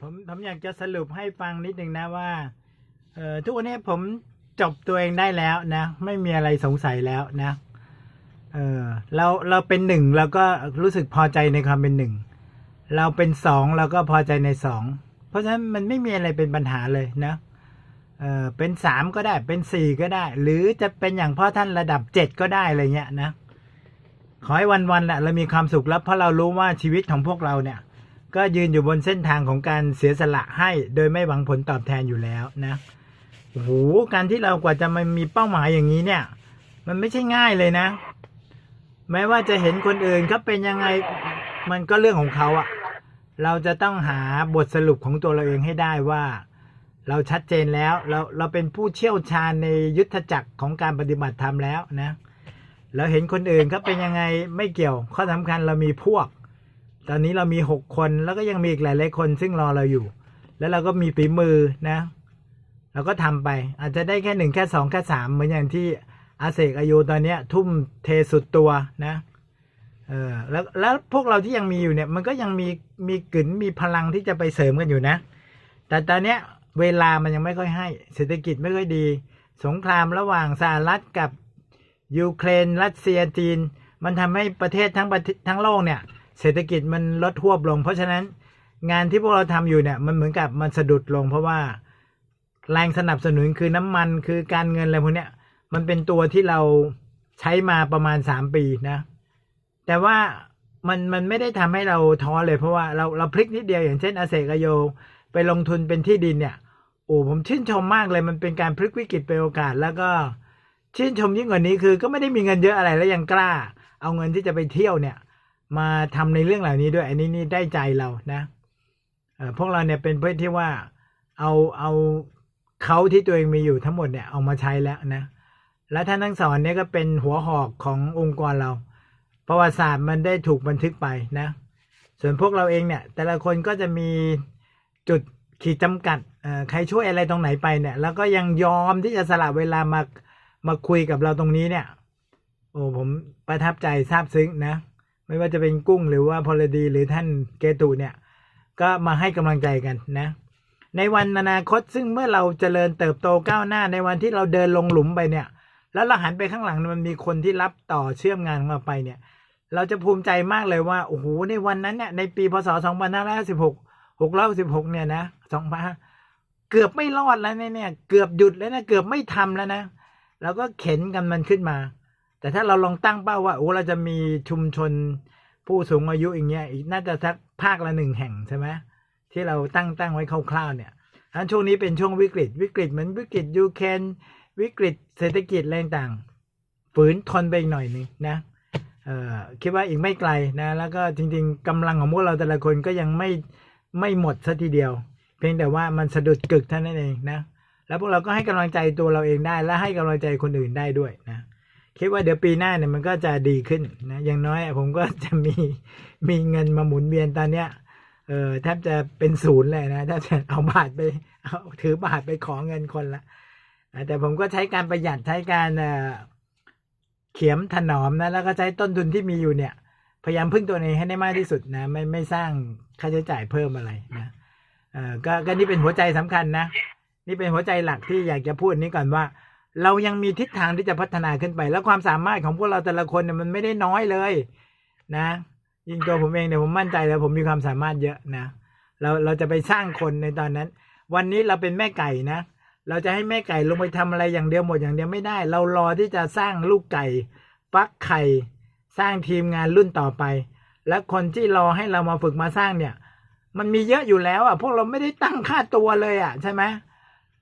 ผมผมอยากจะสรุปให้ฟังนิดนึงนะว่าเออทุกวันนี้ผมจบตัวเองได้แล้วนะ ไม่มีอะไรสงสัยแล้วนะเออเราเราเป็นหนึ่งเราก็รู้สึกพอใจในความเป็นหนึ่งเราเป็นสองเราก็พอใจในสองเพราะฉะนั้นมันไม่มีอะไรเป็นปัญหาเลยนะเออเป็นสามก็ได้เป็นสี่ก็ได้ หรือจะเป็นอย่างพ่อท่านระดับเจ็ดก็ได้อะไรเงี้ยนะขอให้วันๆแหละเรามีความสุขแล้วเพราะเรารู้ว่าชีวิตของพวกเราเนี่ย ก็ยืนอยู่บนเส้นทางของการเสียสละให้ โดยไม่หวังผลตอบแทนอยู่แล้วนะโอ้โหการที่เรากว่าจะมามีเป้าหมายอย่างนี้เนี่ย มันไม่ใช่ง่ายเลยนะ แม้ว่าจะเห็นคนอื่นเขาเป็นยังไงมันก็เรื่องของเขาอะเราจะต้องหาบทสรุปของตัวเราเองให้ได้ว่า เราชัดเจนแล้วเราเราเป็นผู้เชี่ยวชาญในยุทธจักรของการปฏิบัติธรรมแล้วนะเราเห็นคนอื่นเขาเป็นยังไงไม่เกี่ยว ข้อสำคัญเรามีพวก ตอนนี้เรามีหกคนแล้วก็ยังมีอีกหลายๆคนซึ่งรอเราอยู่ แล้วเราก็มีฝีมือนะเราก็ทำไป อาจจะได้แค่หนึ่งแค่สองแค่สามเหมือนอย่างที่อาเสกอายุตอนเนี้ย ทุ่มเทสุดตัวนะเออแล้วแล้วพวกเราที่ยังมีอยู่เนี่ย มันก็ยังมีมีกึ๋นมีพลังที่จะไปเสริมกันอยู่นะ แต่ตอนเนี้ยเวลามันยังไม่ค่อยให้ เศรษฐกิจไม่ค่อยดี สงครามระหว่างสหรัฐกับยูเครน รัสเซียจีน มันทำให้ประเทศทั้งประเทศทั้งโลกเนี่ย เศรษฐกิจมันลดหวบลง เพราะฉะนั้นงานที่พวกเราทำอยู่เนี่ยมันเหมือนกับมันสะดุดลง เพราะว่าแรงสนับสนุนคือน้ำมันคือการเงินอะไรพวกเนี้ยมันเป็นตัวที่เราใช้มาประมาณสามปีนะ แต่ว่ามันมันไม่ได้ทำให้เราท้อเลย เพราะว่าเราเราพลิกนิดเดียวอย่างเช่นอาเซกโย ไปลงทุนเป็นที่ดินเนี่ยโอ้ผมชื่นชมมากเลยมันเป็นการพลิกวิกฤตเป็นโอกาสแล้วก็ชื่นชมยิ่งกว่านี้คือก็ไม่ได้มีเงินเยอะอะไรแล้วยังกล้า เอาเงินที่จะไปเที่ยวเนี่ย มาทำในเรื่องเหล่านี้ด้วย อันนี้นี่ได้ใจเรานะเออพวกเราเนี่ยเป็นเพื่อที่ว่าเอาเอาเขาที่ตัวเองมีอยู่ทั้งหมดเนี่ยเอามาใช้แล้วนะและท่านทั้งสอนเนี่ยก็เป็นหัวหอกขององค์กรเรา ประวัติศาสตร์มันได้ถูกบันทึกไปนะ ส่วนพวกเราเองเนี่ย แต่ละคนก็จะมีจุดขีดจำกัดเอ่อใครช่วยอะไรตรงไหนไปเนี่ย แล้วก็ยังยอมที่จะสละเวลามามาคุยกับเราตรงนี้เนี่ย โอ้ผมประทับใจซาบซึ้งนะ ไม่ว่าจะเป็นกุ้งหรือว่าพลดีหรือท่านเกตุเนี่ย ก็มาให้กำลังใจกันนะ ในวันอนาคตซึ่งเมื่อเราเจริญเติบโตก้าวหน้าในวันที่เราเดินลงหลุมไปเนี่ย แล้วเราหันไปข้างหลังมันมีคนที่รับต่อเชื่อมงานมาไปเนี่ย เราจะภูมิใจมากเลยว่าโอ้โหในวันนั้นเนี่ยในปีพศ2516 616เนี่ยนะ2เกือบไม่รอดแล้วเนี่ยเนี่ยเกือบหยุดแล้วนะเกือบไม่ทำแล้วนะเราก็เข็นกันมันขึ้นมา แต่ถ้าเราลองตั้งเป้าว่าโอ้เราจะมีชุมชนผู้สูงอายุอย่างเงี้ยอีกน่าจะสักภาคละหนึ่งแห่งใช่ไหมที่เราตั้งตั้งไว้คร่าวๆเนี่ยอันช่วงนี้เป็นช่วงวิกฤต วิกฤตเหมือนวิกฤตยูเครนวิกฤตเศรษฐกิจแรงต่างฝืนทนไปอีกหน่อยนึงนะเอ่อคิดว่าอีกไม่ไกลนะ แล้วก็จริงๆกำลังของพวกเราแต่ละคนก็ยังไม่ไม่หมดซะทีเดียว เพียงแต่ว่ามันสะดุดกึกเท่านั้นเองนะแล้วพวกเราก็ให้กำลังใจตัวเราเองได้และให้กำลังใจคนอื่นได้ด้วยนะ คิดว่าเดี๋ยวปีหน้าเนี่ยมันก็จะดีขึ้นนะอย่างน้อยผมก็จะมีมีเงินมาหมุนเวียนตอนเนี้ยเออแทบจะเป็นศูนย์เลยนะถ้าจะเอาบาทไปเอาถือบาทไปขอเงินคนละแต่ผมก็ใช้การประหยัดใช้การเอ่อเขียมถนอมนะแล้วก็ใช้ต้นทุนที่มีอยู่เนี่ย พยายามพึ่งตัวเองให้ได้มากที่สุดนะ ไม่ไม่สร้างค่าใช้จ่ายเพิ่มอะไรนะเออก็ก็นี่เป็นหัวใจสำคัญนะ นี่เป็นหัวใจหลักที่อยากจะพูดนี้ก่อนว่า เรายังมีทิศทางที่จะพัฒนาขึ้นไป แล้วความสามารถของพวกเราแต่ละคนเนี่ยมันไม่ได้น้อยเลย นะยิ่งตัวผมเองเนี่ยผมมั่นใจแล้วผมมีความสามารถเยอะนะเราเราจะไปสร้างคนในตอนนั้น วันนี้เราเป็นแม่ไก่นะเราจะให้แม่ไก่ลงไปทำอะไรอย่างเดียวหมดอย่างเดียวไม่ได้ เรารอที่จะสร้างลูกไก่ฟักไข่สร้างทีมงานรุ่นต่อไป และคนที่รอให้เรามาฝึกมาสร้างเนี่ย มันมีเยอะอยู่แล้วอะพวกเราไม่ได้ตั้งค่าตัวเลยอะใช่ไหม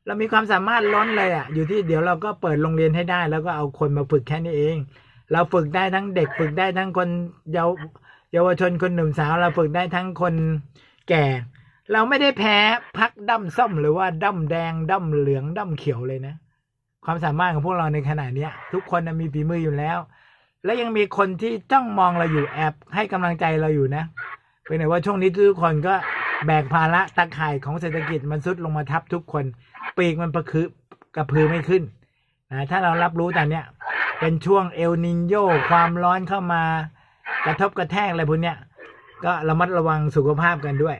เรามีความสามารถล้นเลยอะ อยู่ที่เดี๋ยวเราก็เปิดโรงเรียนให้ได้ แล้วก็เอาคนมาฝึกแค่นี้เอง เราฝึกได้ทั้งเด็กฝึกได้ทั้งคนเยาวเยาวชนคนหนุ่มสาว เราฝึกได้ทั้งคนแก่ เราไม่ได้แพ้พักดั้มส้มหรือว่าดั้มแดงดั้มเหลืองดั้มเขียวเลยนะ ความสามารถของพวกเราในขณะเนี้ย ทุกคนมีฝีมืออยู่แล้ว และยังมีคนที่จ้องมองเราอยู่แอบให้กำลังใจเราอยู่นะเป็นแต่ว่าช่วงนี้ทุกคนก็แบกภาระตะข่ายของเศรษฐกิจมันซุดลงมาทับทุกคน ปีกมันประคือกระพือไม่ขึ้นนะถ้าเรารับรู้ตอนเนี้ยเป็นช่วงเอลนินโยความร้อนเข้ามากระทบกระแทกอะไรพวกเนี้ยก็ระมัดระวังสุขภาพกันด้วย